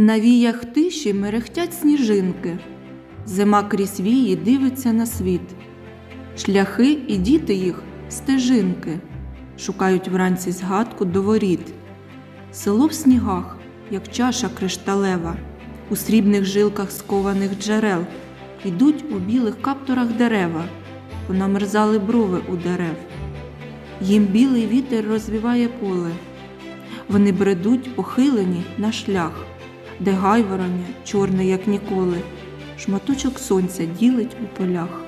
На віях тиші мерехтять сніжинки. Зима крізь вії дивиться на світ. Шляхи і діти їх стежинки шукають вранці згадку до воріт. Село в снігах, як чаша кришталева, у срібних жилках скованих джерел, ідуть у білих каптурах дерева, понамерзали брови у дерев. Їм білий вітер розвіває поле. Вони бредуть похилені на шлях, де гайвороння чорне, як ніколи, шматочок сонця ділить у полях.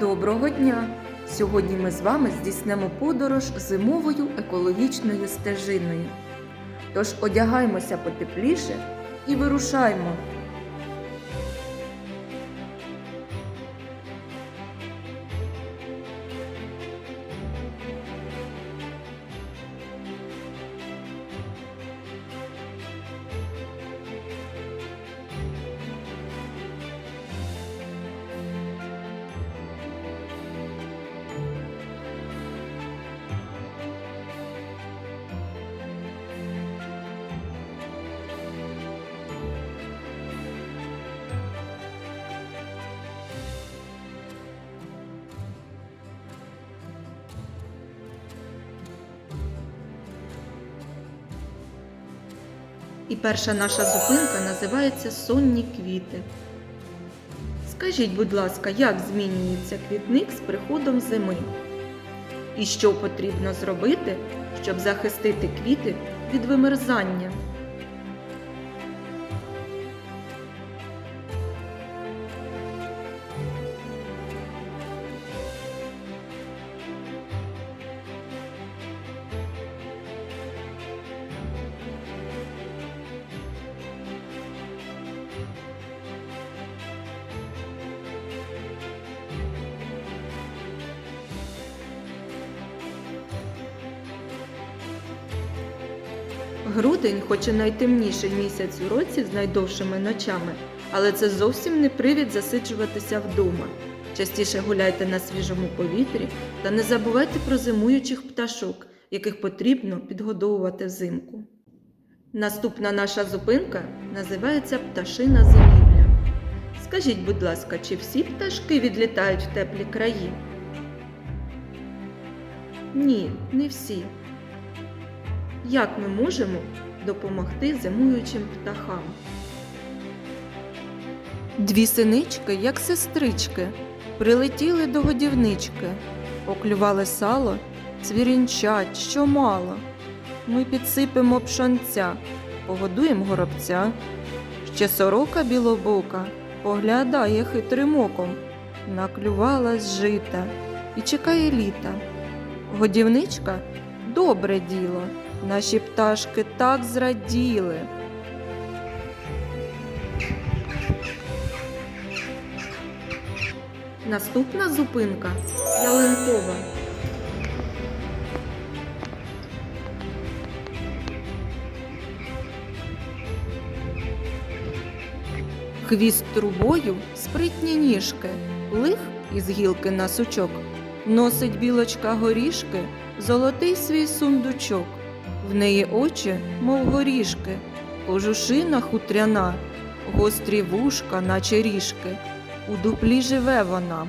Доброго дня! Сьогодні ми з вами здійснимо подорож зимовою екологічною стежиною. Тож одягаймося потепліше і вирушаймо. І перша наша зупинка називається Сонні квіти. Скажіть, будь ласка, як змінюється квітник з приходом зими? І що потрібно зробити, щоб захистити квіти від вимерзання? Грудень, хоч і найтемніший місяць у році з найдовшими ночами, але це зовсім не привід засиджуватися вдома. Частіше гуляйте на свіжому повітрі та не забувайте про зимуючих пташок, яких потрібно підгодовувати взимку. Наступна наша зупинка називається Пташина зимівля. Скажіть, будь ласка, чи всі пташки відлітають в теплі краї? Ні, не всі. Як ми можемо допомогти зимуючим птахам? Дві синички, як сестрички, прилетіли до годівнички, поклювали сало, цвірінчать, що мало. Ми підсипемо пшонця, погодуємо горобця. Ще сорока білобока поглядає хитрим оком, наклювалась жита і чекає літа. Годівничка добре діло. Наші пташки так зраділи. Наступна зупинка ялинкова. Хвіст трубою спритні ніжки, лих із гілки на сучок. Носить білочка горішки, золотий свій сундучок. В неї очі, мов горішки, кожушина хутряна, гострі вушка, наче ріжки. У дуплі живе вона,